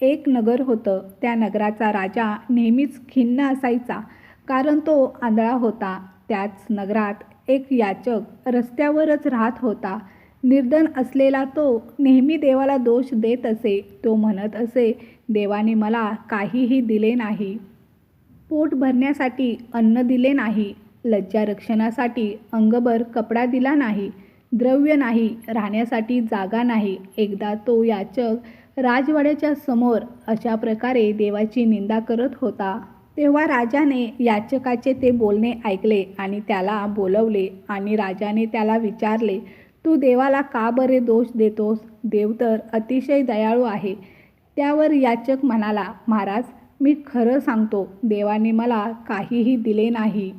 एक नगर होतं. त्या नगराचा राजा नेहमीच खिन्न असायचा. कारण तो आंधळा होता. त्याच नगरात एक याचक रस्त्यावरच राहत होता. निर्धन असलेला तो नेहमी देवाला दोष देत असे. तो म्हणत असे देवाने मला काहीही दिले नाही. पोट भरण्यासाठी अन्न दिले नाही. लज्जा रक्षणासाठी अंगभर कपडा दिला नाही. द्रव्य नाही. राहण्यासाठी जागा नाही. एकदा तो याचक राजवाड्याच्या समोर अशा प्रकारे देवाची निंदा करत होता. तेव्हा राजाने याचकाचे ते बोलणे ऐकले आणि त्याला बोलवले आणि राजाने त्याला विचारले तू देवाला का बरे दोष देतोस? देव तर अतिशय दयाळू आहे. त्यावर याचक म्हणाला महाराज मी खरं सांगतो देवाने मला काहीही दिले नाही.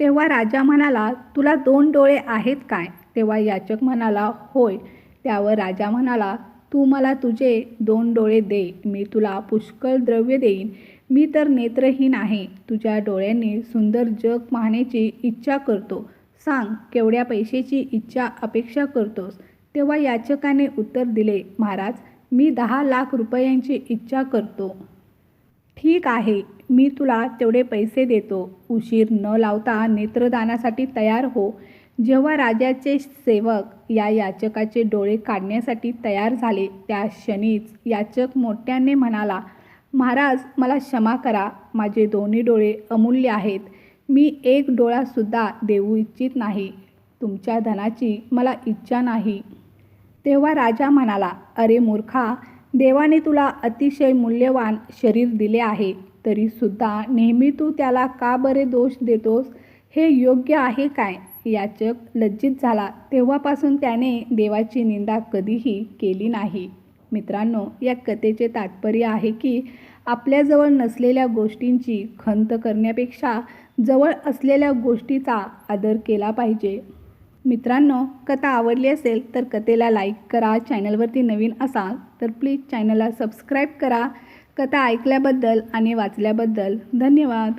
तेव्हा राजा म्हणाला तुला दोन डोळे आहेत काय? तेव्हा याचक म्हणाला होय. त्यावर राजा म्हणाला तू मला तुझे दोन डोळे दे. मी तुला पुष्कळ द्रव्य देईन. मी तर नेत्रहीन आहे. तुझ्या डोळ्यांनी सुंदर जग पाहण्याची इच्छा करतो. सांग केवढ्या पैशाची इच्छा अपेक्षा करतोस? तेव्हा याचकाने उत्तर दिले महाराज मी दहा लाख रुपयांची इच्छा करतो. ठीक आहे मी तुला तेवढे पैसे देतो. उशीर न लावता नेत्रदानासाठी तयार हो. जेव्हा राजाचे सेवक या याचकाचे डोळे काढण्यासाठी तयार झाले त्या क्षणीच याचक मोठ्याने म्हणाला महाराज मला क्षमा करा. माझे दोन्ही डोळे अमूल्य आहेत. मी एक डोळासुद्धा देऊ इच्छित नाही. तुमच्या धनाची मला इच्छा नाही. तेव्हा राजा म्हणाला अरे मूर्खा देवाने तुला अतिशय मूल्यवान शरीर दिले आहे तरीसुद्धा नेहमी तू त्याला का बरे दोष देतोस? हे योग्य आहे काय? याचक लज्जित झाला. तेव्हापासून त्याने देवाची निंदा कधीही केली नाही. मित्रांनो या कथेचे तात्पर्य आहे की आपल्याजवळ नसलेल्या गोष्टींची खंत करण्यापेक्षा जवळ असलेल्या गोष्टीचा आदर केला पाहिजे. मित्रांनो कथा आवडली असेल तर कथेला लाईक करा चॅनलवरती नवीन असाल तर प्लीज चॅनलला सबस्क्राईब करा. कथा ऐकल्याबद्दल आणि वाचल्याबद्दल धन्यवाद.